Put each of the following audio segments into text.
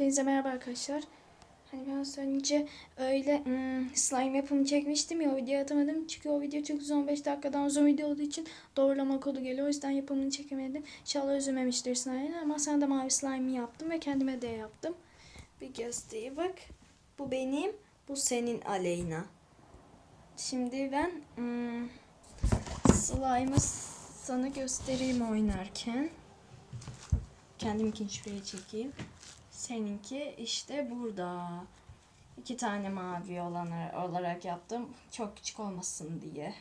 Hepinize merhaba arkadaşlar. Hani ben az önce öyle hmm, slime yapımı çekmiştim ya o videoyu atamadım. Çünkü o video çok uzun 15 dakikadan uzun video olduğu için doğrulama kodu geliyor. O yüzden yapımını çekemedim. İnşallah üzülmemiştir slime ama sana da mavi slime yaptım ve kendime de yaptım. Bir göstereyim bak. Bu benim, bu senin Aleyna. Şimdi ben hmm, slime'ı sana göstereyim oynarken. Kendiminkini şuraya çekeyim. Seninki işte burada. İki tane mavi olan olarak yaptım. Çok küçük olmasın diye.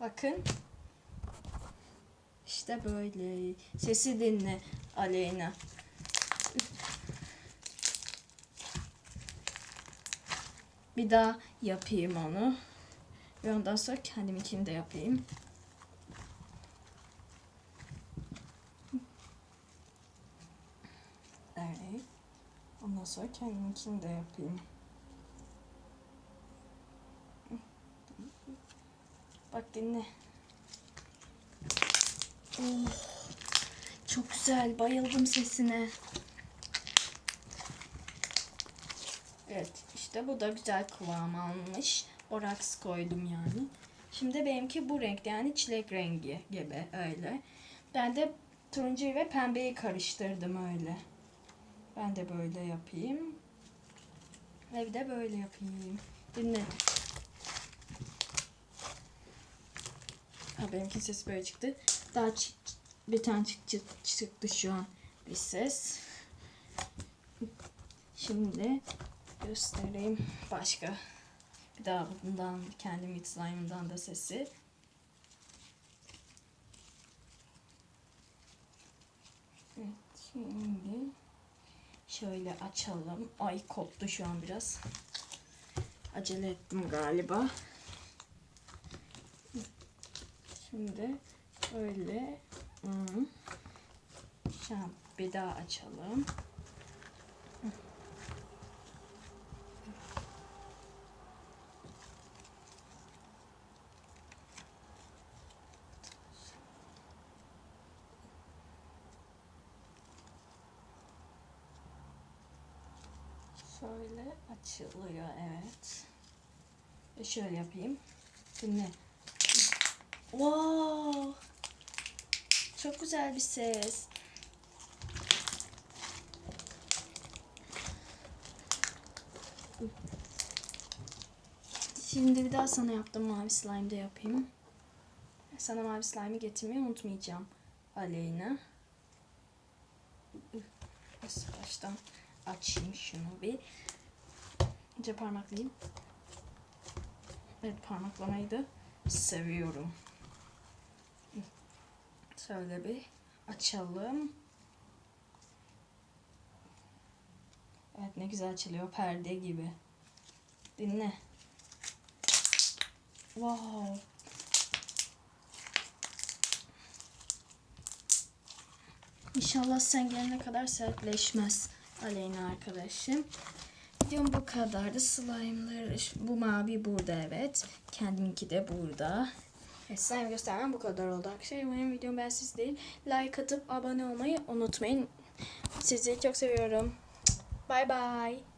Bakın. İşte böyle. Sesi dinle Aleyna. Bir daha yapayım onu. Ve ondan sonra kendiminkini de yapayım. Evet. Ondan sonra kendiminkini de yapayım. Bak dinle. Oh, çok güzel. Bayıldım sesine. Evet. işte bu da güzel kıvam almış. Oraks koydum yani. Şimdi benimki bu renk yani çilek rengi gibi öyle. Ben de turuncuyu ve pembeyi karıştırdım öyle. Ben de böyle yapayım. Ve bir de böyle yapayım. Dinle. Ha, benimki ses böyle çıktı. Daha çık, bir tane çık, çık, çıktı şu an bir ses. Şimdi göstereyim başka. Bir daha bundan kendim It Slime'dan da sesi. Evet, şimdi şöyle açalım. Ay koptu şu an biraz. Acele ettim galiba. Şimdi böyle hmm. an bir daha açalım. Şöyle açılıyor evet. Ve şöyle yapayım. Dinle. Wow. Çok güzel bir ses. Şimdi bir daha sana yaptım mavi slime de yapayım. Sana mavi slime'ı getirmeyi unutmayacağım. Aleyna. Baştan açayım şunu bir. Önce parmaklayayım. Evet parmaklamayı da seviyorum. Şöyle bir açalım. Evet ne güzel çalıyor perde gibi. Dinle. Wow. İnşallah sen gelene kadar sertleşmez Aleyna arkadaşım. Videom bu kadardı. Slime'lar bu mavi burada evet. Kendiminki de burada. Evet, slime göstermem bu kadar oldu arkadaşlar. Umarım videom ben siz değil. Like atıp abone olmayı unutmayın. Sizi çok seviyorum. Bye bye.